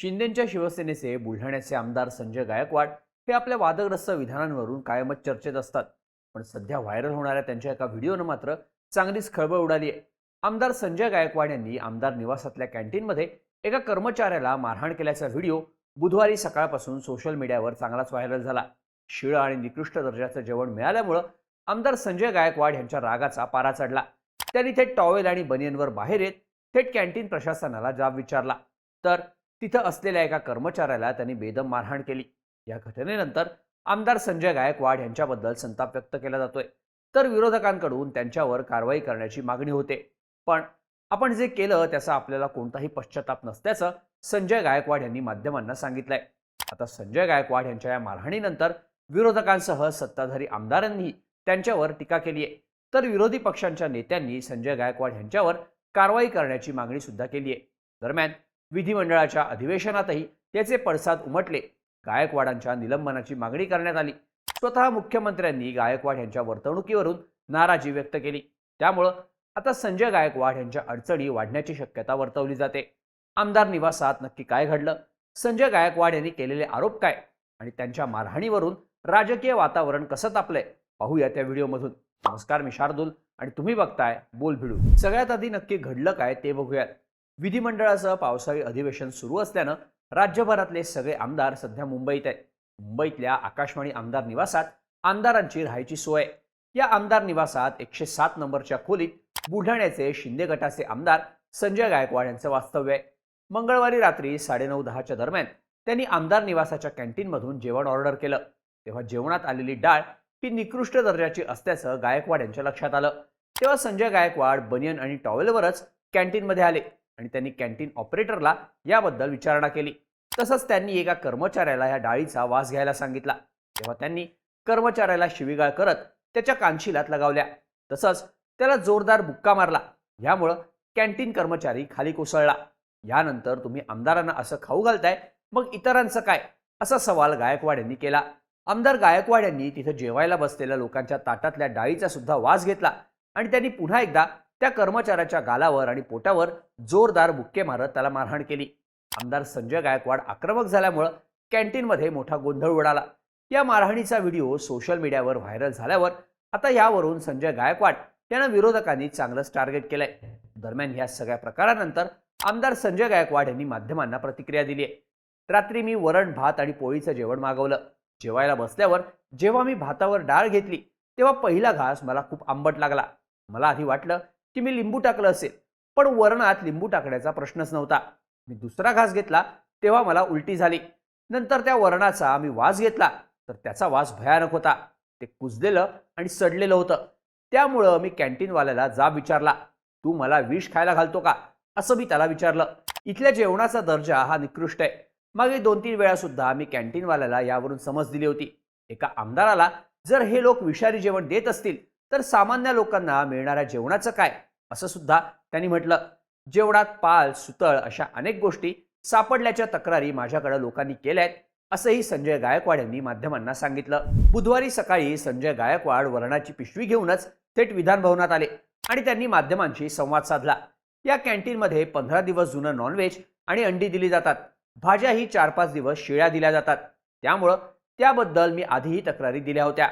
शिंदेच्या शिवसेनेचे बुलढाण्याचे आमदार संजय गायकवाड हे आपल्या वादग्रस्त विधानांवरून कायमच चर्चेत असतात. पण सध्या व्हायरल होणाऱ्या त्यांच्या एका व्हिडिओनं मात्र चांगलीच खळबळ उडाली आहे. आमदार संजय गायकवाड यांनी आमदार निवासातल्या कॅन्टीनमध्ये एका कर्मचाऱ्याला मारहाण केल्याचा व्हिडिओ बुधवारी सकाळपासून सोशल मीडियावर चांगलाच व्हायरल झाला. शिळ आणि निकृष्ट दर्जाचं जेवण मिळाल्यामुळं आमदार संजय गायकवाड यांच्या रागाचा पारा चढला. त्यांनी थेट टॉवेल आणि बनियनवर बाहेर येत थेट कॅन्टीन प्रशासनाला जाब विचारला. तर तिथं असलेल्या एका कर्मचाऱ्याला त्यांनी बेदम मारहाण केली. या घटनेनंतर आमदार संजय गायकवाड यांच्याबद्दल संताप व्यक्त केला जातोय. तर विरोधकांकडून त्यांच्यावर कारवाई करण्याची मागणी होते. पण आपण जे केलं त्याचा आपल्याला कोणताही पश्चाताप नसल्याचं संजय गायकवाड यांनी माध्यमांना सांगितलंय. आता संजय गायकवाड यांच्या या मारहाणीनंतर विरोधकांसह सत्ताधारी आमदारांनी त्यांच्यावर टीका केली आहे तर विरोधी पक्षांच्या नेत्यांनी संजय गायकवाड यांच्यावर कारवाई करण्याची मागणी सुद्धा केली आहे दरम्यान विधिमंडळाच्या अधिवेशनातही त्याचे पडसाद उमटले. गायकवाडांच्या निलंबनाची मागणी करण्यात आली. स्वतः मुख्यमंत्र्यांनी गायकवाड यांच्या वर्तणुकीवरून नाराजी व्यक्त केली. त्यामुळं आता संजय गायकवाड यांच्या अडचणी वाढण्याची शक्यता वर्तवली जाते. आमदार निवासात नक्की काय घडलं? संजय गायकवाड यांनी केलेले आरोप काय? आणि त्यांच्या मारहाणीवरून राजकीय वातावरण कसं तापलंय? पाहूया त्या व्हिडिओमधून. नमस्कार मी शार्दूल आणि तुम्ही बघताय बोल भिडू सगळ्यात आधी नक्की घडलं काय ते बघूयात. विधिमंडळाचं पावसाळी अधिवेशन सुरू असल्यानं राज्यभरातले सगळे आमदार सध्या मुंबईत आहेत. मुंबईतल्या आकाशवाणी आमदार निवासात आमदारांची राहायची सोय. या आमदार निवासात एकशे सात नंबरच्या खोलीत बुलढाण्याचे शिंदे गटाचे आमदार संजय गायकवाड यांचं वास्तव्य आहे. मंगळवारी रात्री साडेनऊ दहाच्या दरम्यान त्यांनी आमदार निवासाच्या कॅन्टीनमधून जेवण ऑर्डर केलं. तेव्हा जेवणात आलेली डाळ ही निकृष्ट दर्जाची असल्याचं गायकवाड यांच्या लक्षात आलं. तेव्हा संजय गायकवाड बनियन आणि टॉवेलवरच कॅन्टीनमध्ये आले. आणि त्यांनी कॅन्टीन ऑपरेटरला याबद्दल विचारणा केली. तसंच त्यांनी एका कर्मचाऱ्याला या डाळीचा वास घ्यायला सांगितला. तेव्हा त्यांनी कर्मचाऱ्याला शिवीगाळ करत त्याच्या कानशिलात लगावल्या. तसंच त्याला जोरदार बुक्का मारला. यामुळं कॅन्टीन कर्मचारी खाली कोसळला. यानंतर तुम्ही आमदारांना असं खाऊ घालताय मग इतरांचं काय? असा सवाल गायकवाड यांनी केला. आमदार गायकवाड यांनी तिथं जेवायला बसलेल्या लोकांच्या ताटातल्या डाळीचा सुद्धा वास घेतला आणि त्यांनी पुन्हा एकदा त्या कर्मचाऱ्याच्या गालावर आणि पोटावर जोरदार बुक्के मारत त्याला मारहाण केली. आमदार संजय गायकवाड आक्रमक झाल्यामुळं कॅन्टीनमध्ये मोठा गोंधळ उडाला. या मारहाणीचा व्हिडिओ सोशल मीडियावर व्हायरल झाल्यावर आता यावरून संजय गायकवाड यांना विरोधकांनी चांगलंच टार्गेट केलंय. दरम्यान या सगळ्या प्रकारानंतर आमदार संजय गायकवाड यांनी माध्यमांना प्रतिक्रिया दिली आहे रात्री मी वरण भात आणि पोळीचं जेवण मागवलं. जेवायला बसल्यावर जेव्हा मी भातावर डाळ घेतली तेव्हा पहिला घास मला खूप आंबट लागला. मला आधी वाटलं की मी लिंबू टाकलं असेल. पण वरणात लिंबू टाकण्याचा प्रश्नच नव्हता. मी दुसरा घास घेतला तेव्हा मला उलटी झाली. नंतर त्या वरणाचा मी वास घेतला तर त्याचा वास भयानक होता. ते कुजलेलं आणि सडलेलं होतं. त्यामुळं मी कॅन्टीनवाल्याला जाब विचारला तू मला विष खायला घालतो का? असं मी त्याला विचारलं. इथल्या जेवणाचा दर्जा हा निकृष्ट आहे. मागे दोन तीन वेळा सुद्धा मी कॅन्टीनवाल्याला यावरून समज दिली होती. एका आमदाराला जर हे लोक विषारी जेवण देत असतील तर सामान्य लोकांना मिळणाऱ्या जेवणाचं काय? असं सुद्धा त्यांनी म्हटलं. जेवणात पाल सुतळ अशा अनेक गोष्टी सापडल्याच्या तक्रारी माझ्याकडे लोकांनी केल्या आहेत असंही संजय गायकवाड यांनी माध्यमांना सांगितलं. बुधवारी सकाळी संजय गायकवाड वरणाची पिशवी घेऊनच थेट विधानभवनात आले आणि त्यांनी माध्यमांशी संवाद साधला. या कॅन्टीनमध्ये पंधरा दिवस जुनं नॉनव्हेज आणि अंडी दिली जातात. भाज्याही चार पाच दिवस शिळ्या दिल्या जातात. त्यामुळं त्याबद्दल मी आधीही तक्रारी दिल्या होत्या.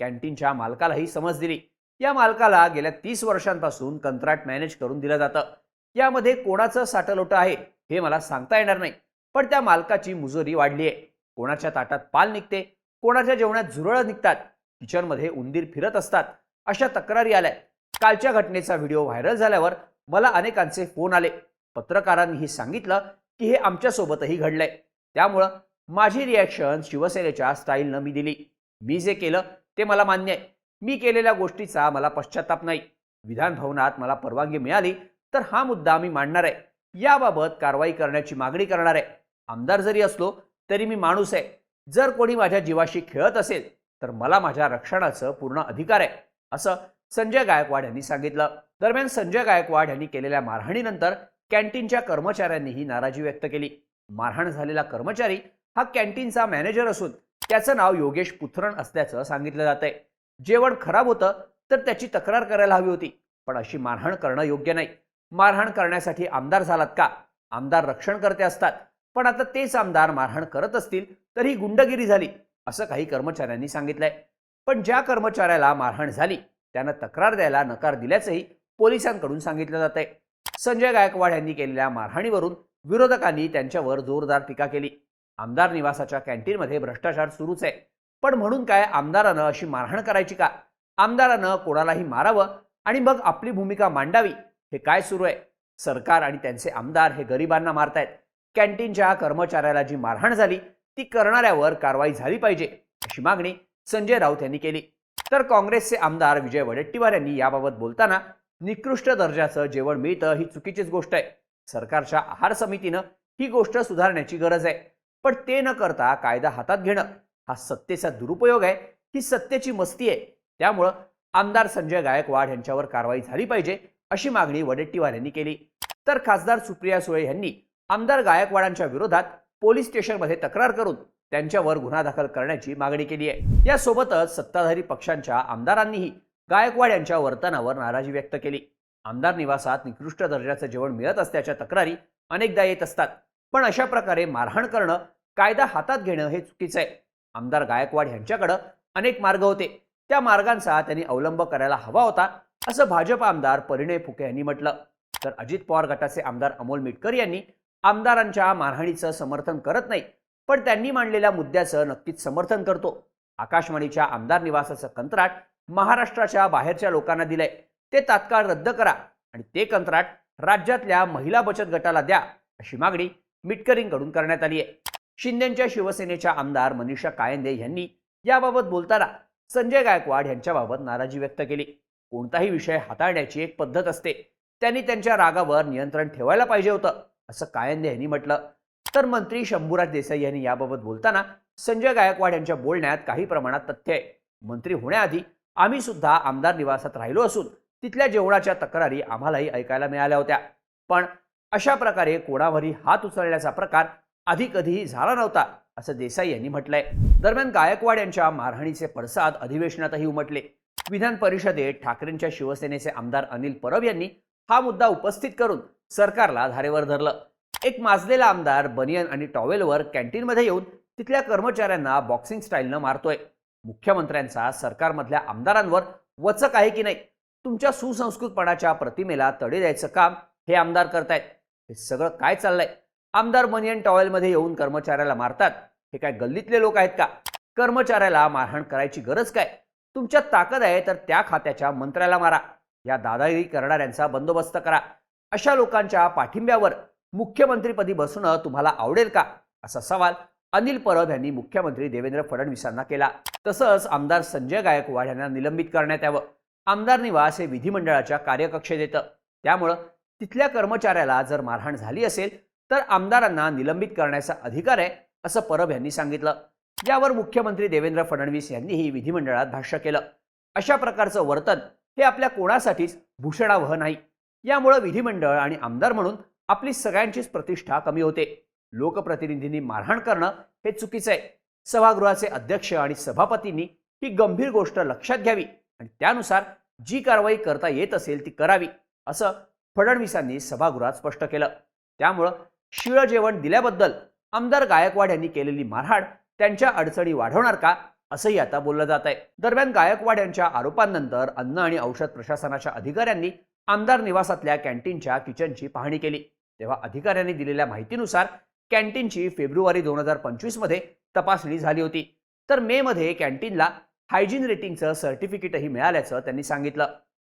कॅन्टीनच्या मालकालाही समज दिली. या मालकाला गेल्या तीस वर्षांपासून कंत्राट मॅनेज करून दिलं जातं. यामध्ये कोणाचं साटलोटं आहे हे मला सांगता येणार नाही. पण त्या मालकाची मुजोरी वाढली आहे कोणाच्या ताटात पाल निघते कोणाच्या जेवणात झुरळं निघतात किचनमध्ये उंदीर फिरत असतात अशा तक्रारी आल्या कालच्या घटनेचा व्हिडिओ व्हायरल झाल्यावर मला अनेकांचे फोन आले. पत्रकारांनीही सांगितलं की हे आमच्यासोबतही घडलंय. त्यामुळं माझी रिॲक्शन शिवसेनेच्या स्टाईलनं मी दिली. मी जे केलं ते मला मान्य आहे. मी केलेल्या गोष्टीचा मला पश्चाताप नाही. विधान भवनात मला परवानगी मिळाली तर हा मुद्दा मी मांडणार आहे. याबाबत कारवाई करण्याची मागणी करणार आहे. आमदार जरी असलो तरी मी माणूस आहे. जर कोणी माझ्या जीवाशी खेळत असेल तर मला माझ्या रक्षणाचं पूर्ण अधिकार आहे असं संजय गायकवाड यांनी सांगितलं. दरम्यान संजय गायकवाड यांनी केलेल्या मारहाणीनंतर कॅन्टीनच्या कर्मचाऱ्यांनीही नाराजी व्यक्त केली. मारहाण झालेला कर्मचारी हा कॅन्टीनचा मॅनेजर असून त्याचं नाव योगेश पुथरण असल्याचं सांगितलं जात आहे जेवण खराब होतं तर त्याची तक्रार करायला हवी होती. पण अशी मारहाण करणं योग्य नाही. मारहाण करण्यासाठी आमदार झालात का? आमदार रक्षणकर्ते असतात. पण आता तेच आमदार मारहाण करत असतील तर ही गुंडगिरी झाली असं काही कर्मचाऱ्यांनी सांगितलंय. पण ज्या कर्मचाऱ्याला मारहाण झाली त्यानं तक्रार द्यायला नकार दिल्याचंही पोलिसांकडून सांगितलं जात आहे संजय गायकवाड यांनी केलेल्या मारहाणीवरून विरोधकांनी त्यांच्यावर जोरदार टीका केली. आमदार निवासाच्या कॅन्टीनमध्ये भ्रष्टाचार सुरूच आहे. पण म्हणून काय आमदारानं अशी मारहाण करायची का? आमदारानं कोणालाही मारावं आणि मग आपली भूमिका मांडावी हे काय सुरू आहे? सरकार आणि त्यांचे आमदार हे गरिबांना मारतायत. कॅन्टीनच्या कर्मचाऱ्याला जी मारहाण झाली ती करणाऱ्यावर कारवाई झाली पाहिजे अशी मागणी संजय राऊत यांनी केली. तर काँग्रेसचे आमदार विजय वडेट्टीवार यांनी याबाबत बोलताना निकृष्ट दर्जाचं जेवण मिळतं ही चुकीचीच गोष्ट आहे. सरकारच्या आहार समितीनं ही गोष्ट सुधारण्याची गरज आहे. पण ते न करता कायदा हातात घेणं हा सत्तेचा दुरुपयोग आहे. ही सत्तेची मस्ती आहे. त्यामुळं आमदार संजय गायकवाड यांच्यावर कारवाई झाली पाहिजे अशी मागणी वडेट्टीवार यांनी केली. तर खासदार सुप्रिया सुळे यांनी आमदार गायकवाडांच्या विरोधात पोलीस स्टेशनमध्ये तक्रार करून त्यांच्यावर गुन्हा दाखल करण्याची मागणी केली आहे. यासोबतच सत्ताधारी पक्षांच्या आमदारांनीही गायकवाड यांच्या वर्तनावर नाराजी व्यक्त केली. आमदार निवासात निकृष्ट दर्जाचं जेवण मिळत असल्याच्या तक्रारी अनेकदा येत असतात. पण अशा प्रकारे मारहाण करणं कायदा हातात घेणं हे चुकीचं आहे. आमदार गायकवाड यांच्याकडं अनेक मार्ग होते. त्या मार्गांचा त्यांनी अवलंब करायला हवा होता असं भाजप आमदार परिणय फुके यांनी म्हटलं. तर अजित पवार गटाचे आमदार अमोल मिटकर यांनी आमदारांच्या मारहाणीचं समर्थन करत नाही पण त्यांनी मांडलेल्या मुद्द्याचं नक्कीच समर्थन करतो. आकाशवाणीच्या आमदार निवासाचं कंत्राट महाराष्ट्राच्या बाहेरच्या लोकांना दिलंय. ते तात्काळ रद्द करा आणि ते कंत्राट राज्यातल्या महिला बचत गटाला द्या अशी मागणी मिटकरींकडून करण्यात आली आहे शिंदेच्या शिवसेनेच्या आमदार मनीषा कायंदे यांनी याबाबत बोलताना संजय गायकवाड यांच्याबाबत नाराजी व्यक्त केली. कोणताही विषय हाताळण्याची एक पद्धत असते. त्यांनी त्यांच्या रागावर नियंत्रण ठेवायला पाहिजे होतं असं कायंदे यांनी म्हटलं. तर मंत्री शंभूराज देसाई यांनी याबाबत बोलताना संजय गायकवाड यांच्या बोलण्यात काही प्रमाणात तथ्य आहे. मंत्री होण्याआधी आम्ही सुद्धा आमदार निवासात राहिलो असून तिथल्या जेवणाच्या तक्रारी आम्हालाही ऐकायला मिळाल्या होत्या. पण अशा प्रकारे कोणावरही हात उचलण्याचा प्रकार आधी कधीही झाला नव्हता असं देसाई यांनी म्हटलंय. दरम्यान गायकवाड यांच्या मारहाणीचे पडसाद अधिवेशनातही उमटले. विधान परिषदेत ठाकरेंच्या शिवसेनेचे आमदार अनिल परब यांनी हा मुद्दा उपस्थित करून सरकारला धारेवर धरलं. एक माजलेला आमदार बनियन आणि टॉवेलवर कॅन्टीनमध्ये येऊन तिथल्या कर्मचाऱ्यांना बॉक्सिंग स्टाईलनं मारतोय. मुख्यमंत्र्यांचा सरकारमधल्या आमदारांवर वचक आहे की नाही? तुमच्या सुसंस्कृतपणाच्या प्रतिमेला तडे द्यायचं काम हे आमदार करतायत. हे सगळं काय चाललंय? आमदार बनियन टॉवेलमध्ये येऊन कर्मचाऱ्याला मारतात. हे काय गल्लीतले लोक आहेत का? कर्मचाऱ्याला मारहाण करायची गरज काय? तुमच्या ताकद आहे तर त्या खात्याच्या मंत्र्याला मारा. या दादागिरी करणाऱ्यांचा बंदोबस्त करा. अशा लोकांच्या पाठिंब्यावर मुख्यमंत्रीपदी बसणं तुम्हाला आवडेल का? असा सवाल अनिल परब यांनी मुख्यमंत्री देवेंद्र फडणवीसांना केला. तसंच आमदार संजय गायकवाड यांना निलंबित करण्यात यावं. आमदार निवास हे विधिमंडळाच्या कार्यकक्षेत येतं. त्यामुळं तिथल्या कर्मचाऱ्याला जर मारहाण झाली असेल तर आमदारांना निलंबित करण्याचा अधिकार आहे असं परब यांनी सांगितलं. यावर मुख्यमंत्री देवेंद्र फडणवीस यांनीही विधिमंडळात भाष्य केलं. अशा प्रकारचं वर्तन हे आपल्या कोणासाठीच भूषणावह नाही. यामुळं विधिमंडळ आणि आमदार म्हणून आपली सगळ्यांचीच प्रतिष्ठा कमी होते. लोकप्रतिनिधींनी मारहाण करणं हे चुकीचं आहे. सभागृहाचे अध्यक्ष आणि सभापतींनी ही गंभीर गोष्ट लक्षात घ्यावी आणि त्यानुसार जी कारवाई करता येत असेल ती करावी असं फडणवीसांनी सभागृहात स्पष्ट केलं. त्यामुळं शिळं जेवण दिल्याबद्दल आमदार गायकवाड यांनी केलेली मारहाण त्यांच्या अडचणी वाढवणार का असंही आता बोललं जात आहे दरम्यान गायकवाड यांच्या आरोपांनंतर अन्न आणि औषध प्रशासनाच्या अधिकाऱ्यांनी आमदार निवासातल्या कॅन्टीनच्या किचनची पाहणी केली. तेव्हा अधिकाऱ्यांनी दिलेल्या माहितीनुसार कॅन्टीनची फेब्रुवारी दोन हजार पंचवीसमध्ये तपासणी झाली होती. तर मे मध्ये कॅन्टीनला हायजीन रेटिंगचं सर्टिफिकेटही मिळाल्याचं त्यांनी सांगितलं.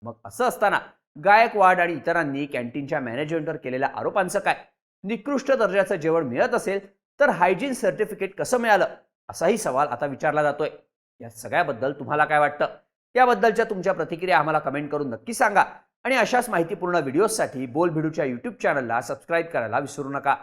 मग असं असताना गायकवाड आणि इतरांनी कॅन्टीनच्या मॅनेजमेंटवर केलेल्या आरोपांचं काय? निकृष्ट दर्जाचं जेवण मिळत असेल तर हायजीन सर्टिफिकेट कसं मिळालं? असाही सवाल आता विचारला जातोय. या सगळ्याबद्दल तुम्हाला काय वाटतं? याबद्दलच्या तुमच्या प्रतिक्रिया आम्हाला कमेंट करून नक्की सांगा. आणि अशाच माहितीपूर्ण व्हिडिओजसाठी बोल भिडूच्या यूट्यूब चॅनलला सबस्क्राईब करायला विसरू नका.